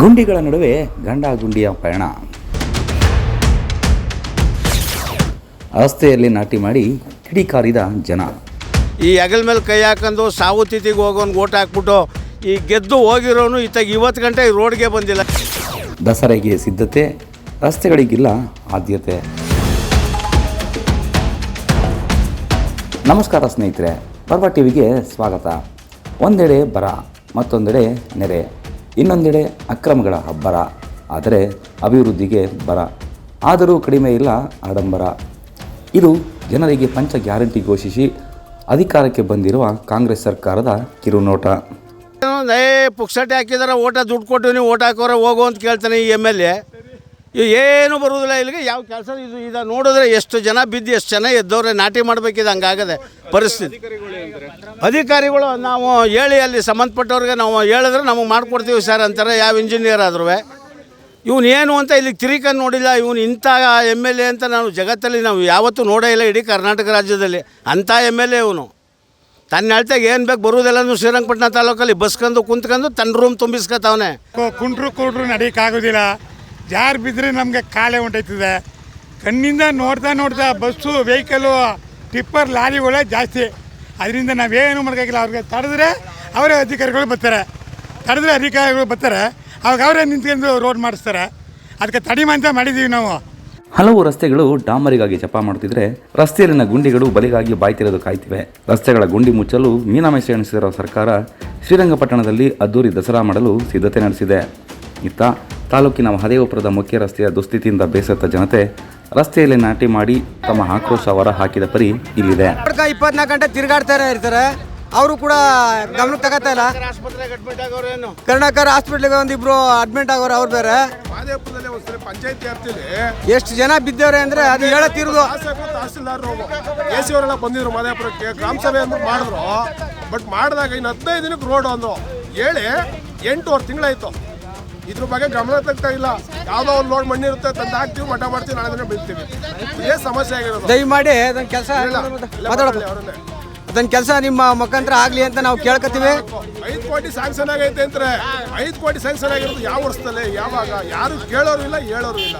ಗುಂಡಿಗಳ ನಡುವೆ ಗಂಡ ಗುಂಡಿಯ ಪಯಣ. ರಸ್ತೆಯಲ್ಲಿ ನಾಟಿ ಮಾಡಿ ಕಿಡಿಕಾರಿದ ಜನ. ಈ ಹೆಗಲ ಮೇಲೆ ಕೈ ಹಾಕೊಂಡು ಸಾವು ತಿಥಿಗೆ ಹೋಗೋನ್ ಓಟ್ ಹಾಕ್ಬಿಟ್ಟು ಈ ಗೆದ್ದು ಹೋಗಿರೋನು ಇತ್ತಾಗ ಇವತ್ತು ಗಂಟೆ ಈ ರೋಡ್ಗೆ ಬಂದಿಲ್ಲ. ದಸರೆಗೆ ಸಿದ್ಧತೆ ರಸ್ತೆಗಳಿಗಿಲ್ಲ ಆದ್ಯತೆ. ನಮಸ್ಕಾರ ಸ್ನೇಹಿತರೆ ಪರ್ವ ಟಿವಿಗೆ ಸ್ವಾಗತ. ಒಂದೆಡೆ ಬರ ಮತ್ತೊಂದೆಡೆ ನೆರೆ. ಇನ್ನೊಂದೆಡೆ ಅಕ್ರಮಗಳ ಅಬ್ಬರ ಆದರೆ ಅಭಿವೃದ್ಧಿಗೆ ಬರ, ಆದರೂ ಕಡಿಮೆ ಇಲ್ಲ ಆಡಂಬರ. ಇದು ಜನರಿಗೆ ಪಂಚ ಗ್ಯಾರಂಟಿ ಘೋಷಿಸಿ ಅಧಿಕಾರಕ್ಕೆ ಬಂದಿರುವ ಕಾಂಗ್ರೆಸ್ ಸರ್ಕಾರದ ಕಿರುನೋಟ. ಪುಕ್ಸಟ್ಟೆ ಹಾಕಿದಾರೆ, ಓಟ ದುಡ್ಡು ಕೊಟ್ಟು ನೀವು ಓಟ್ ಹಾಕೋರೆ ಹೋಗು ಅಂತ ಕೇಳ್ತಾನೆ ಈ ಎಂ ಎಲ್ ಎ. ಏನು ಬರುವುದಿಲ್ಲ ಇಲ್ಲಿಗೆ. ಯಾವ ಕೆಲಸ ಇದು ಇದು ನೋಡಿದ್ರೆ ಎಷ್ಟು ಜನ ಬಿದ್ದು ಎಷ್ಟು ಜನ ಎದ್ದವ್ರೆ ನಾಟಿ ಮಾಡಬೇಕಿದೆ, ಹಂಗಾಗದೆ ಪರಿಸ್ಥಿತಿ. ಅಧಿಕಾರಿಗಳು ನಾವು ಹೇಳಿ ಅಲ್ಲಿ ಸಂಬಂಧಪಟ್ಟವ್ರಿಗೆ ನಾವು ಹೇಳಿದ್ರೆ ನಮಗೆ ಮಾಡಿಕೊಡ್ತೀವಿ ಸರ್ ಅಂತಾರೆ, ಯಾವ ಇಂಜಿನಿಯರ್ ಆದ್ರೂ ಇವನು ಏನು ಅಂತ ಇಲ್ಲಿ ತಿರುಕಂಡು ನೋಡಿಲ್ಲ, ಇವನು ಇಂಥ ಎಂ ಎಲ್ ಎ ಅಂತ ನಾವು ಜಗತ್ತಲ್ಲಿ ನಾವು ಯಾವತ್ತೂ ನೋಡೇ ಇಲ್ಲ ಇಡೀ ಕರ್ನಾಟಕ ರಾಜ್ಯದಲ್ಲಿ. ಅಂಥ ಎಂ ಎಲ್ ಎ ಇವನು. ತನ್ನ ಹೇಳ್ತಾಗ ಏನು ಬೇಕು ಬರುವುದೆಲ್ಲನೂ ಶ್ರೀರಂಗಪಟ್ಟಣ ತಾಲೂಕಲ್ಲಿ ಬಸ್ಕೊಂಡು ಕುಂತ್ಕೊಂಡು ತನ್ನ ರೂಮ್ ತುಂಬಿಸ್ಕೊತಾವನೆ. ಕುಂಟ್ರು ಕುಂಟ್ರು ನಡೀಕಾಗೋದಿಲ್ಲ ಜಾರು ಬಿದ್ದರೆ ನಮಗೆ ಕಾಲೇ ಹೊಂಟೈತದೆ ಕಣ್ಣಿಂದ ನೋಡ್ತಾ ನೋಡ್ತಾ ಬಸ್ಸು ವೆಹಿಕಲ್ಲು ಟಿಪ್ಪರ್ ಲಾರಿಗಳೇ ಜಾಸ್ತಿ. ಅದರಿಂದ ನಾವೇನು ಮಾಡೋಕ್ಕಾಗಿಲ್ಲ ಅವ್ರಿಗೆ ತಡೆದ್ರೆ ಅವರೇ ಅಧಿಕಾರಿಗಳು ಬರ್ತಾರೆ. ತಡೆದ್ರೆ ಅಧಿಕಾರಿಗಳು ಬರ್ತಾರೆ. ಅವಾಗ ಅವರೇ ನಿಂತ್ಕೊಂಡು ರೋಡ್ ಮಾಡಿಸ್ತಾರೆ. ಅದಕ್ಕೆ ತಡಿಮ ಅಂತ ಮಾಡಿದ್ದೀವಿ ನಾವು. ಹಲವು ರಸ್ತೆಗಳು ಡಾಮರಿಗಾಗಿ ಜಪ ಮಾಡುತ್ತಿದ್ರೆ ರಸ್ತೆಯಲ್ಲಿನ ಗುಂಡಿಗಳು ಬಲಿಗಾಗಿ ಬಾಯ್ತಿರೋದು ಕಾಯ್ತಿವೆ. ರಸ್ತೆಗಳ ಗುಂಡಿ ಮುಚ್ಚಲು ಮೀನಾಮೇಶ ಎಣಿಸಿರುವ ಸರ್ಕಾರ ಶ್ರೀರಂಗಪಟ್ಟಣದಲ್ಲಿ ಅದ್ದೂರಿ ದಸರಾ ಮಾಡಲು ಸಿದ್ಧತೆ ನಡೆಸಿದೆ. ಇತ್ತ ತಾಲೂಕಿನ ಮಹದೇವಪುರದ ಮುಖ್ಯ ರಸ್ತೆಯ ದುಸ್ಥಿತಿಯಿಂದ ಬೇಸತ್ತ ಜನತೆ ರಸ್ತೆಯಲ್ಲಿ ನಾಟಿ ಮಾಡಿ ತಮ್ಮ ಆಕ್ರೋಶ ಹೊರ ಹಾಕಿದ ಪರಿ ಇಲ್ಲಿದೆ. ಇಪ್ಪತ್ನಾಲ್ಕು ಗಂಟೆ ತಿರುಗಾಡ್ತಾರೆ ಇರ್ತಾರೆ. ಅವರು ಕೂಡ ಗಮನಕ್ಕೆ ತಗೋತಾ ಇಲ್ಲ. ಕರ್ನಾಟಕ ಹಾಸ್ಪಿಟ್ಲಿಗೆ ಒಂದಿಬ್ರು ಅಡ್ಮಿಟ್ ಆಗೋರು ಅವ್ರು ಬೇರೆ. ಎಷ್ಟು ಜನ ಬಿದ್ದವ್ರೆ ಅಂದ್ರೆ ಅದು ಹೇಳತ್ತಿರೋದು. ಎ ಸಿ ಅವರೆಲ್ಲ ಬಂದಿದ್ರು ಮಾದೇಪುರಕ್ಕೆ ಗ್ರಾಮ ಸಭೆ ಅಂತ ಮಾಡಿದ್ರು. ಬಟ್ ಮಾಡಿದಾಗ ಇನ್ನು ಹದಿನೈದು ದಿನಕ್ಕೆ ರೋಡ್ ಅಂದ್ರು ಹೇಳಿ ಎಂಟೂವರೆ ತಿಂಗಳಾಯ್ತು. ಇದ್ರ ಬಗ್ಗೆ ಗಮನ ತಗ್ತಾ ಇಲ್ಲ. ಯಾವುದೋ ಒಂದು ಲೋಡ್ ಮಣ್ಣಿರುತ್ತೆ ತಂದು ಹಾಕ್ತೀವಿ ಮಠ ಮಾಡ್ತೀವಿ ನಾಳೆ ದಿನ ಬೀಳ್ತೀವಿ. ಇದೇ ಸಮಸ್ಯೆ ಆಗಿರೋದು. ದಯಮಾಡಿ ಅದನ್ನ ಕೆಲಸ ಮಾತಾಡಪ್ಪ ಅದನ್ನ ಕೆಲಸ ನಿಮ್ಮ ಮುಖಾಂತರ ಆಗ್ಲಿ ಅಂತ ನಾವು ಕೇಳ್ಕೊತೀವಿ. ಐದು ಕೋಟಿ ಸ್ಯಾಂಕ್ಷನ್ ಆಗೈತೆ ಅಂತಾರೆ ಐದು ಕೋಟಿ ಸ್ಯಾಂಕ್ಷನ್ ಆಗಿರೋದು ಯಾವ ವರ್ಷದಲ್ಲಿ ಯಾವಾಗ ಯಾರು ಕೇಳೋರು ಇಲ್ಲ ಹೇಳೋರು ಇಲ್ಲ.